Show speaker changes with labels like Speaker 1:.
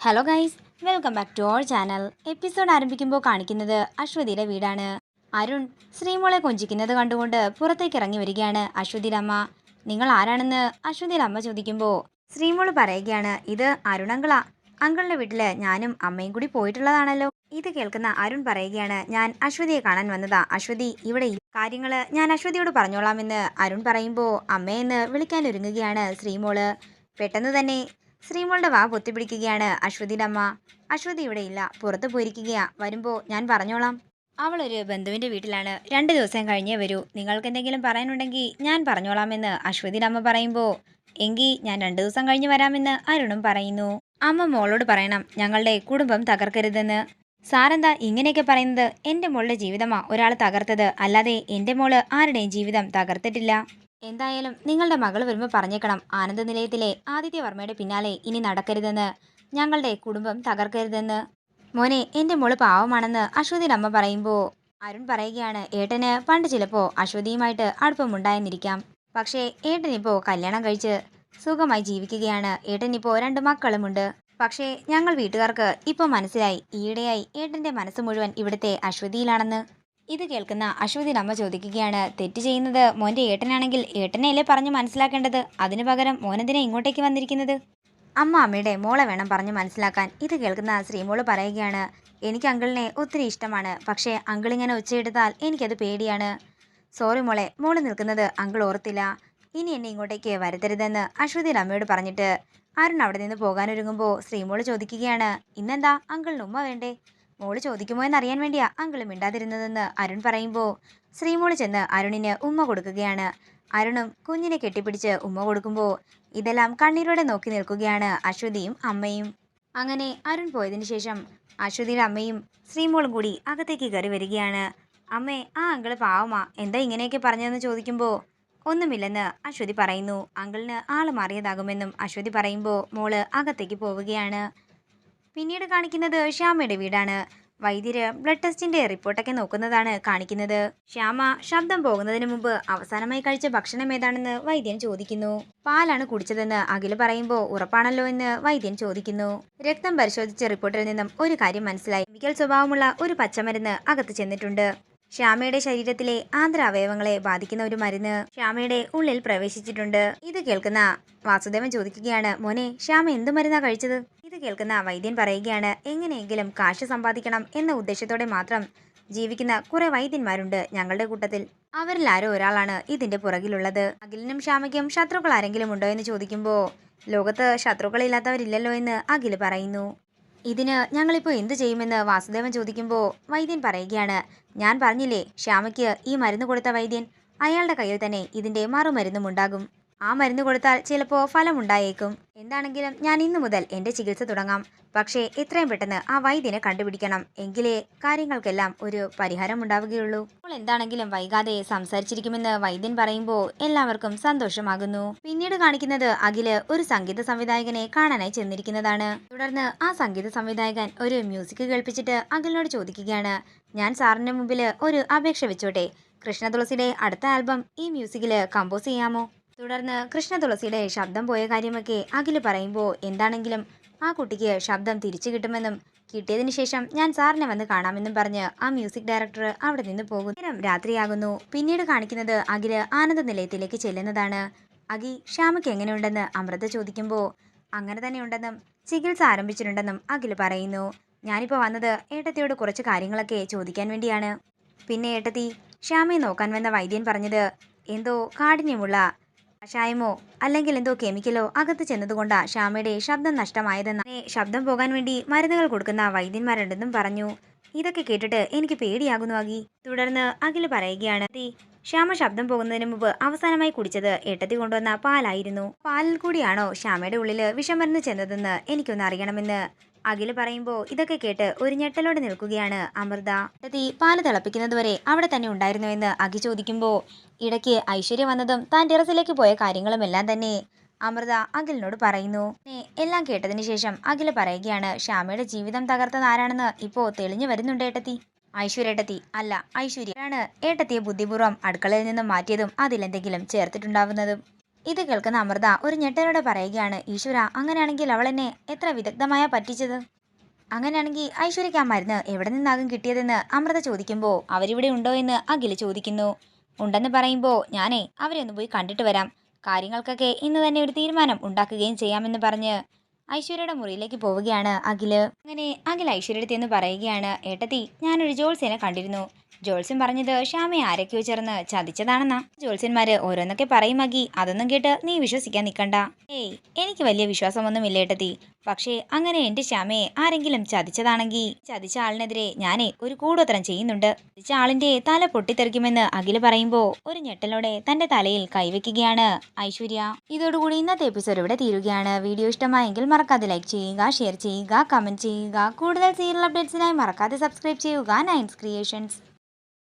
Speaker 1: Hello guys welcome back to our channel episode ആരംഭിക്കുമ്പോൾ കാണിക്കുന്നത് അശ്വതിയുടെ വീടാണ്. അരുൺ ശ്രീമോളെ കൊഞ്ചിക്കുന്നത് കണ്ടുകൊണ്ട് പുറത്തേക്ക് ഇറങ്ങി വരികയാണ് അശ്വതിരമ്മ നിങ്ങൾ ആരാണെന്ന് അശ്വതിരമ്മ ചോദിക്കുമ്പോൾ ശ്രീമോൾ പറയുകയാണ് ഇത് അരുൺ അങ്കളുടെ അങ്കിളിന്റെ വീട്ടിൽ ഞാനും അമ്മയും കൂടി പോയിട്ടുള്ളതാണല്ലോ. ഇത് കേൾക്കുന്ന അരുൺ പറയുകയാണ് ഞാൻ അശ്വതിയെ കാണാൻ വന്നതാ. അശ്വതി ഇവിടെ ഇല്ല. കാര്യങ്ങൾ ഞാൻ അശ്വതിയോട് പറഞ്ഞോളാമെന്ന് അരുൺ പറയുമ്പോൾ അമ്മയെന്ന് വിളിക്കാൻ ഒരുങ്ങുകയാണ് ശ്രീമോൾ. പെട്ടെന്ന് തന്നെ ശ്രീമോളുടെ വാ പൊത്തിപ്പിടിക്കുകയാണ്. അശ്വതിയുടെ അമ്മ അശ്വതി ഇവിടെ ഇല്ല. പുറത്ത് പോയിരിക്കുകയാ. വരുമ്പോൾ ഞാൻ പറഞ്ഞോളാം. അവളൊരു ബന്ധുവിന്റെ വീട്ടിലാണ്. രണ്ട് ദിവസം കഴിഞ്ഞേ വരൂ. നിങ്ങൾക്ക് എന്തെങ്കിലും പറയാനുണ്ടെങ്കിൽ ഞാൻ പറഞ്ഞോളാമെന്ന് അശ്വതിയുടെ അമ്മ പറയുമ്പോൾ എങ്കിൽ ഞാൻ രണ്ട് ദിവസം കഴിഞ്ഞ് വരാമെന്ന് അരുണും പറയുന്നു. അമ്മ മോളോട് പറയണം ഞങ്ങളുടെ കുടുംബം തകർക്കരുതെന്ന്. സാറെന്താ ഇങ്ങനെയൊക്കെ പറയുന്നത്? എന്റെ മോളുടെ ജീവിതമാ ഒരാൾ തകർത്തത്. അല്ലാതെ എന്റെ മോൾ ആരുടെയും ജീവിതം തകർത്തിട്ടില്ല. എന്തായാലും നിങ്ങളുടെ മകൾ വരുമ്പോൾ പറഞ്ഞേക്കണം. ആനന്ദ നിലയത്തിലെ ആദിത്യവർമ്മയുടെ പിന്നാലെ ഇനി നടക്കരുതെന്ന്. ഞങ്ങളുടെ കുടുംബം തകർക്കരുതെന്ന്. മോനെ എന്റെ മോൾ പാവമാണെന്ന് അശ്വതിയുടെ അമ്മ പറയുമ്പോൾ അരുൺ പറയുകയാണ് ഏട്ടന് പണ്ട് ചിലപ്പോൾ അശ്വതിയുമായിട്ട് അടുപ്പമുണ്ടായെന്നിരിക്കാം പക്ഷേ ഏട്ടനിപ്പോൾ കല്യാണം കഴിച്ച് സുഖമായി ജീവിക്കുകയാണ്. ഏട്ടനിപ്പോൾ രണ്ട് മക്കളുമുണ്ട്. പക്ഷേ ഞങ്ങൾ വീട്ടുകാർക്ക് ഇപ്പോൾ മനസ്സിലായി. ഈയിടെയായി ഏട്ടന്റെ മനസ്സ് മുഴുവൻ ഇവിടുത്തെ അശ്വതിയിലാണെന്ന്. ഇത് കേൾക്കുന്ന അശ്വതി അമ്മ ചോദിക്കുകയാണ് തെറ്റ് ചെയ്യുന്നത് മോന്റെ ഏട്ടനാണെങ്കിൽ ഏട്ടനെയല്ലേ പറഞ്ഞ് മനസ്സിലാക്കേണ്ടത്? അതിനു പകരം മോനെന്തിനാ ഇങ്ങോട്ടേക്ക് വന്നിരിക്കുന്നത്? അമ്മ അമ്മയുടെ മോളെ വേണം പറഞ്ഞ് മനസ്സിലാക്കാൻ. ഇത് കേൾക്കുന്ന ശ്രീമോൾ പറയുകയാണ് എനിക്ക് അങ്കിളിനെ ഒത്തിരി ഇഷ്ടമാണ് പക്ഷേ അങ്കിൾ ഇങ്ങനെ ഒച്ചയെടുത്താൽ എനിക്കത് പേടിയാണ്. സോറി മോളെ മോൾ നിൽക്കുന്നത് അങ്കിൾ ഓർത്തില്ല. ഇനി എന്നെ ഇങ്ങോട്ടേക്ക് വരുത്തരുതെന്ന് അശ്വതി അമ്മയോട് പറഞ്ഞിട്ട് അരുൺ അവിടെ നിന്ന് പോകാനൊരുങ്ങുമ്പോൾ ശ്രീമോൾ ചോദിക്കുകയാണ് ഇന്നെന്താ? അങ്കിളിന് ഉമ്മ വേണ്ടേ? മോൾ ചോദിക്കുമോ എന്നറിയാൻ വേണ്ടിയാ അങ്കിളും മിണ്ടാതിരുന്നതെന്ന് അരുൺ പറയുമ്പോൾ ശ്രീമോൾ ചെന്ന് അരുണിന് ഉമ്മ കൊടുക്കുകയാണ്. അരുണും കുഞ്ഞിനെ കെട്ടിപ്പിടിച്ച് ഉമ്മ കൊടുക്കുമ്പോൾ ഇതെല്ലാം കണ്ണീരോടെ നോക്കി നിൽക്കുകയാണ് അശ്വതിയും അമ്മയും. അങ്ങനെ അരുൺ പോയതിനു ശേഷം അശ്വതിയുടെ അമ്മയും ശ്രീമോളും കൂടി അകത്തേക്ക് കയറി വരികയാണ്. അമ്മേ ആ അങ്കിൾ പാവമാ എന്താ ഇങ്ങനെയൊക്കെ പറഞ്ഞതെന്ന് ചോദിക്കുമ്പോൾ ഒന്നുമില്ലെന്ന് അശ്വതി പറയുന്നു. അങ്കിളിന് ആൾ മാറിയതാകുമെന്നും അശ്വതി പറയുമ്പോൾ മോൾ അകത്തേക്ക് പോവുകയാണ്. പിന്നീട് കാണിക്കുന്നത് ശ്യാമയുടെ വീടാണ്. വൈദ്യര് ബ്ലഡ് ടെസ്റ്റിന്റെ റിപ്പോർട്ടൊക്കെ നോക്കുന്നതാണ് കാണിക്കുന്നത്. ശ്യാമ ശബ്ദം പോകുന്നതിന് മുമ്പ് അവസാനമായി കഴിച്ച ഭക്ഷണം ഏതാണെന്ന് വൈദ്യൻ ചോദിക്കുന്നു. പാലാണ് കുടിച്ചതെന്ന് അഖിൽ പറയുമ്പോൾ ഉറപ്പാണല്ലോ എന്ന് വൈദ്യൻ ചോദിക്കുന്നു. രക്തം പരിശോധിച്ച റിപ്പോർട്ടിൽ നിന്നും ഒരു കാര്യം മനസ്സിലായി. കെമിക്കൽ സ്വഭാവമുള്ള ഒരു പച്ചമരുന്ന് അകത്ത് ചെന്നിട്ടുണ്ട്. ശ്യാമയുടെ ശരീരത്തിലെ ആന്തര അവയവങ്ങളെ ബാധിക്കുന്ന ഒരു മരുന്ന് ശ്യാമയുടെ ഉള്ളിൽ പ്രവേശിച്ചിട്ടുണ്ട്. ഇത് കേൾക്കുന്ന വാസുദേവൻ ചോദിക്കുകയാണ് മോനെ ശ്യാമ എന്ത് മരുന്നാ കഴിച്ചത്? ഇത് കേൾക്കുന്ന വൈദ്യൻ പറയുകയാണ് എങ്ങനെയെങ്കിലും കാശ് സമ്പാദിക്കണം എന്ന ഉദ്ദേശത്തോടെ മാത്രം ജീവിക്കുന്ന കുറെ വൈദ്യന്മാരുണ്ട് ഞങ്ങളുടെ കൂട്ടത്തിൽ. അവരിൽ ആരോ ഒരാളാണ് ഇതിന്റെ പുറകിലുള്ളത്. അഖിലിനും ശ്യാമയ്ക്കും ശത്രുക്കൾ ആരെങ്കിലും ഉണ്ടോ എന്ന് ചോദിക്കുമ്പോൾ ലോകത്ത് ശത്രുക്കളില്ലാത്തവരില്ലല്ലോ എന്ന് അഖിൽ പറയുന്നു. ഇതിന് ഞങ്ങളിപ്പോൾ എന്ത് ചെയ്യുമെന്ന് വാസുദേവൻ ചോദിക്കുമ്പോൾ വൈദ്യൻ പറയുകയാണ് ഞാൻ പറഞ്ഞില്ലേ ശ്യാമയ്ക്ക് ഈ മരുന്ന് കൊടുത്ത വൈദ്യൻ അയാളുടെ കയ്യിൽ തന്നെ ഇതിന്റെ മറുമരുന്നും ഉണ്ടാകും. ആ മരുന്ന് കൊടുത്താൽ ചിലപ്പോൾ ഫലമുണ്ടായേക്കും. എന്താണെങ്കിലും ഞാൻ ഇന്നു മുതൽ എന്റെ ചികിത്സ തുടങ്ങാം. പക്ഷേ എത്രയും പെട്ടെന്ന് ആ വൈദ്യനെ കണ്ടുപിടിക്കണം. എങ്കിലേ കാര്യങ്ങൾക്കെല്ലാം ഒരു പരിഹാരം ഉണ്ടാവുകയുള്ളൂ അപ്പോൾ എന്താണെങ്കിലും വൈകാതെ സംസാരിച്ചിരിക്കുമെന്ന് വൈദ്യൻ പറയുമ്പോൾ എല്ലാവർക്കും സന്തോഷമാകുന്നു. പിന്നീട് കാണിക്കുന്നത് അഖിൽ ഒരു സംഗീത സംവിധായകനെ കാണാനായി ചെന്നിരിക്കുന്നതാണ്. തുടർന്ന് ആ സംഗീത സംവിധായകൻ ഒരു മ്യൂസിക് കേൾപ്പിച്ചിട്ട് അഖിലിനോട് ചോദിക്കുകയാണ്. ഞാൻ സാറിന്റെ മുമ്പിൽ ഒരു അപേക്ഷ വെച്ചോട്ടെ. കൃഷ്ണ തുളസിയുടെ അടുത്ത ആൽബം ഈ മ്യൂസിക്കിൽ കമ്പോസ് ചെയ്യാമോ? തുടർന്ന് കൃഷ്ണ തുളസിയുടെ ശബ്ദം പോയ കാര്യമൊക്കെ അഖിൽ പറയുമ്പോൾ എന്താണെങ്കിലും ആ കുട്ടിക്ക് ശബ്ദം തിരിച്ചു കിട്ടുമെന്നും കിട്ടിയതിന് ശേഷം ഞാൻ സാറിനെ വന്ന് കാണാമെന്നും പറഞ്ഞ് ആ മ്യൂസിക് ഡയറക്ടർ അവിടെ നിന്ന് പോകും നേരം രാത്രിയാകുന്നു. പിന്നീട് കാണിക്കുന്നത് അഖിൽ ആനന്ദ നിലയത്തിലേക്ക് ചെല്ലുന്നതാണ്. അഖി ശ്യാമയ്ക്ക് എങ്ങനെയുണ്ടെന്ന് അമൃത ചോദിക്കുമ്പോൾ അങ്ങനെ തന്നെ ഉണ്ടെന്നും ചികിത്സ ആരംഭിച്ചിട്ടുണ്ടെന്നും അഖിൽ പറയുന്നു. ഞാനിപ്പോൾ വന്നത് ഏട്ടത്തിയോട് കുറച്ച് കാര്യങ്ങളൊക്കെ ചോദിക്കാൻ വേണ്ടിയാണ്. പിന്നെ ഏട്ടത്തി ശ്യാമയെ നോക്കാൻ വന്ന വൈദ്യൻ പറഞ്ഞത് എന്തോ കാഠിന്യമുള്ള കഷായമോ അല്ലെങ്കിൽ എന്തോ കെമിക്കലോ? അകത്ത് ചെന്നതുകൊണ്ടാ ശ്യാമയുടെ ശബ്ദം നഷ്ടമായതെന്ന്. ശബ്ദം പോകാൻ വേണ്ടി മരുന്നുകൾ കൊടുക്കുന്ന വൈദ്യന്മാരുണ്ടെന്നും പറഞ്ഞു. ഇതൊക്കെ കേട്ടിട്ട് എനിക്ക് പേടിയാകുന്നു ആകി തുടർന്ന് അഖിൽ പറയുകയാണ് "ദേ, ശ്യാമ ശബ്ദം പോകുന്നതിന് മുമ്പ് അവസാനമായി കുടിച്ചത് ഏട്ടത്തി കൊണ്ടുവന്ന പാലായിരുന്നു. പാലിൽ കൂടിയാണോ ശ്യാമയുടെ ഉള്ളിൽ വിഷമരുന്ന് ചെന്നതെന്ന് എനിക്കൊന്ന് അറിയണമെന്ന്? അഖിൽ പറയുമ്പോൾ ഇതൊക്കെ കേട്ട് ഒരു ഞെട്ടലോടെ നിൽക്കുകയാണ് അമൃത. തീ പാൽ തിളപ്പിക്കുന്നതുവരെ അവിടെ തന്നെ ഉണ്ടായിരുന്നു എന്ന് അഖി ചോദിക്കുമ്പോൾ ഇടയ്ക്ക് ഐശ്വര്യ വന്നതും താൻ ടെറസിലേക്ക് പോയ കാര്യങ്ങളും എല്ലാം തന്നെ. അമൃത അഖിലിനോട് പറയുന്നു എല്ലാം കേട്ടതിന് ശേഷം അഖിൽ പറയുകയാണ് ശ്യാമയുടെ ജീവിതം തകർത്തത് ആരാണെന്ന് ഇപ്പോൾ തെളിഞ്ഞു വരുന്നുണ്ട് ഏട്ടത്തി. ഐശ്വര്യ ഏട്ടത്തി അല്ല ഐശ്വര്യ. ആണ് ഏട്ടത്തിയെ ബുദ്ധിപൂർവം അടുക്കളയിൽ നിന്നും മാറ്റിയതും അതിലെന്തെങ്കിലും ചേർത്തിട്ടുണ്ടാവുന്നതും. ഇത് കേൾക്കുന്ന അമൃത ഒരു ഞെട്ടനോട് പറയുകയാണ് ഈശ്വര അങ്ങനെയാണെങ്കിൽ അവൾ എന്നെ എത്ര വിദഗ്ധമായ പറ്റിച്ചത്? അങ്ങനെയാണെങ്കിൽ ഐശ്വര്യയ്ക്ക് ആ മരുന്ന് എവിടെ നിന്നാകും കിട്ടിയതെന്ന് അമൃത ചോദിക്കുമ്പോൾ അവരിവിടെ ഉണ്ടോ എന്ന് അഖിൽ ചോദിക്കുന്നു. ഉണ്ടെന്ന് പറയുമ്പോൾ ഞാനേ അവരെ ഒന്ന് പോയി കണ്ടിട്ട് വരാം. കാര്യങ്ങൾക്കൊക്കെ ഇന്ന് തന്നെ ഒരു തീരുമാനം ഉണ്ടാക്കുകയും ചെയ്യാമെന്ന് പറഞ്ഞ് ഐശ്വര്യയുടെ മുറിയിലേക്ക് പോവുകയാണ് അഖിൽ. അങ്ങനെ അഖിൽ ഐശ്വര്യടുത്ത് എന്ന് പറയുകയാണ് ഏട്ടത്തി ഞാനൊരു ജോൾസിനെ കണ്ടിരുന്നു. ജോൾസൻ പറഞ്ഞത് ശ്യാമെ ആരൊക്കെയോ ചേർന്ന് ചതിച്ചതാണെന്നാ. ജോൾസ്യന്മാര് ഓരോന്നൊക്കെ പറയും അഗി അതൊന്നും കേട്ട് നീ വിശ്വസിക്കാൻ നിൽക്കണ്ട ഏയ് എനിക്ക് വലിയ വിശ്വാസമൊന്നും ഇല്ല ഏട്ടത്തി. പക്ഷേ അങ്ങനെ എന്റെ ശ്യാമയെ ആരെങ്കിലും ചതിച്ചതാണെങ്കിൽ ചതിച്ച ആളിനെതിരെ ഞാനേ ഒരു കൂടോത്രം ചെയ്യുന്നുണ്ട്. ചതിച്ച ആളിന്റെ തല പൊട്ടിത്തെറിക്കുമെന്ന് അഖിൽ പറയുമ്പോൾ ഒരു ഞെട്ടലോടെ തന്റെ തലയിൽ കൈവയ്ക്കുകയാണ് ഐശ്വര്യ. ഇതോടുകൂടി ഇന്നത്തെ എപ്പിസോഡ് ഇവിടെ തീരുകയാണ്. വീഡിയോ ഇഷ്ടമായെങ്കിൽ മറക്കാതെ ലൈക്ക് ചെയ്യുക ഷെയർ ചെയ്യുക കമന്റ് ചെയ്യുക. കൂടുതൽ സീരിയൽ അപ്ഡേറ്റ്സിനായി മറക്കാതെ സബ്സ്ക്രൈബ് ചെയ്യുക. നയൻസ് ക്രിയേഷൻസ്